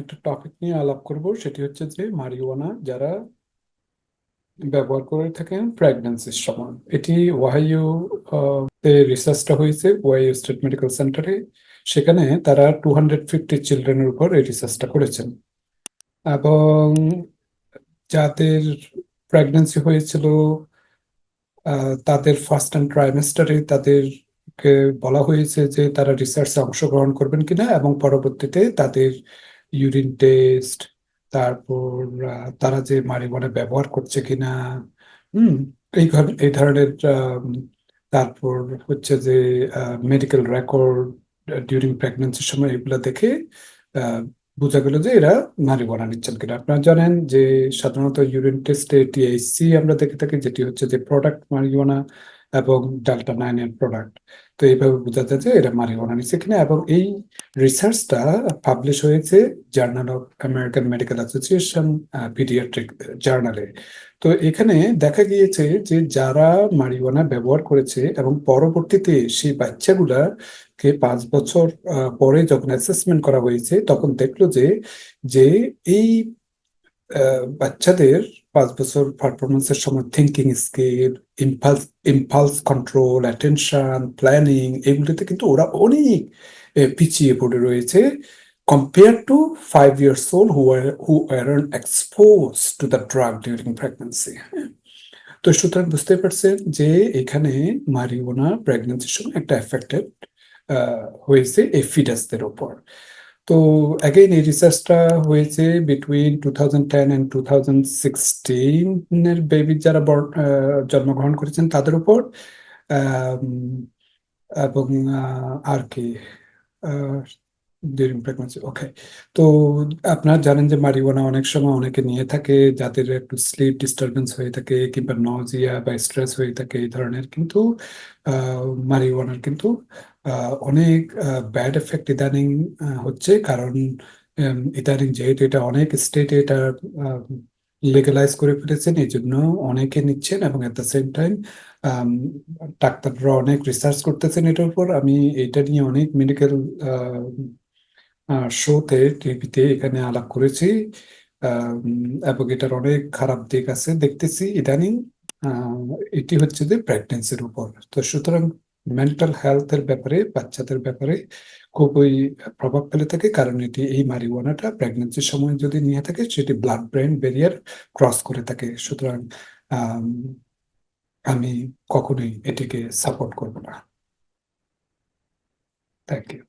একটা টপিক নিয়ে আলাপ করব, সেটি হচ্ছে যে মারিওয়ানা যারা ব্যবহার করে থাকেন প্রেগন্যান্সির সময় এটি ওয়াইইউ তে রিসার্চটা হয়েছে ওয়াইইউ স্টেট মেডিকেল সেন্টারে। সেখানে তারা টু হান্ড্রেড ফিফটি চিলড্রেনের উপর এই রিসার্চটা করেছেন। এবং যাদের প্রেগন্যান্সি হয়েছিল তাদের ফার্স্ট অ্যান্ড ট্রাইমেস্টারে তাদেরকে বলা হয়েছে যে তারা রিসার্চে অংশগ্রহণ করবেন কিনা এবং পরবর্তীতে তাদের ইউরিন টেস্ট তারপর তারা যে মারিওয়ানা ব্যবহার করছে কিনা, হুম, এই এই ধরনের তারপর হচ্ছে যে মেডিকেল রেকর্ড ডিউরিং প্রেগন্যান্সির সময় এগুলো দেখে বোঝা গেল যে এরা মারিওয়ানা নিচ্ছেন কিনা। আপনারা জানেন যে সাধারণত ইউরিন টেস্টে টিএইচসি আমরা দেখে থাকি, যেটি হচ্ছে যে প্রোডাক্ট মারিওয়ানা এবং ডাল্টা নাইনের প্রোডাক্ট তো এইভাবে বোঝা যায় যে এরা মারিওয়ানা নিচ্ছে কিনা এবং এই রিসার্চটা পাবলিশ হয়েছে journal of American medical association pediatric জার্নালে তো এখানে দেখা গিয়েছে যে যারা মারিওয়ানা ব্যবহার করেছে এবং পরবর্তীতে সেই বাচ্চাগুলাকে পাঁচ বছর পরে যখন অ্যাসেসমেন্ট করা হয়েছে তখন দেখল যে যে এই বাচ্চাদের পাঁচ বছর পারফরমেন্সের সময় thinking skill impulse impulse control attention planning এগুলিতে কিন্তু ওরা অনেক পিছিয়ে পড়ে রয়েছে compared to five years old who were, who weren't exposed to the drug during pregnancy তো সুতরাং বুঝতে পারছেন যে এখানে মারিওনা প্রেগনেন্সির সময় একটা এফেক্টেড হয়েছে এই ফিটাসদের উপর তো অ্যাগেইন এই রিসার্চটা হয়েছে between two thousand ten and two thousand sixteen এর বেবি যারা জন্মগ্রহণ করেছেন তাদের উপর এবং আর কি ডিউরিং প্রেগনেন্সি ওকে তো আপনারা জানেন যে মারিওয়ানা অনেক সময় অনেকে নিয়ে থাকে, যাদের একটু স্লিপ ডিস্টারবেন্স হয়ে থাকে কিংবা নজিয়া বা স্ট্রেস হয়ে থাকে এই ধরনের, কিন্তু মারিওয়ানার কিন্তু অনেক ব্যাড এফেক্ট ইদানিং হচ্ছে। কারণ ইদানিং যেহেতু এটা অনেক স্টেটে এটা লিগালাইজ করে ফেলেছেন এই জন্য অনেকে নিচ্ছেন এবং এট দ্য সেম টাইম ডাক্তাররা অনেক রিসার্চ করতেছেন এটার উপর। আমি এটা নিয়ে অনেক মেডিকেল শোতে টিভিতে এখানে আলাপ করেছি। আহ, এবং এটার অনেক খারাপ দিক আছে। দেখতেছি ইদানিং আহ, এটি হচ্ছে যে প্রেগনেন্সির উপর। তো সুতরাং মেন্টাল হেলথের ব্যাপারে বাচ্চাদের ব্যাপারে খুবই প্রভাব ফেলে থাকে। কারণ এটি এই মারিওয়ানাটা প্রেগনেন্সির সময় যদি নিয়ে থাকে সেটি ব্লাড ব্রেন ব্যারিয়ার ক্রস করে থাকে। সুতরাং আমি কখনোই এটিকে সাপোর্ট করব না। Thank you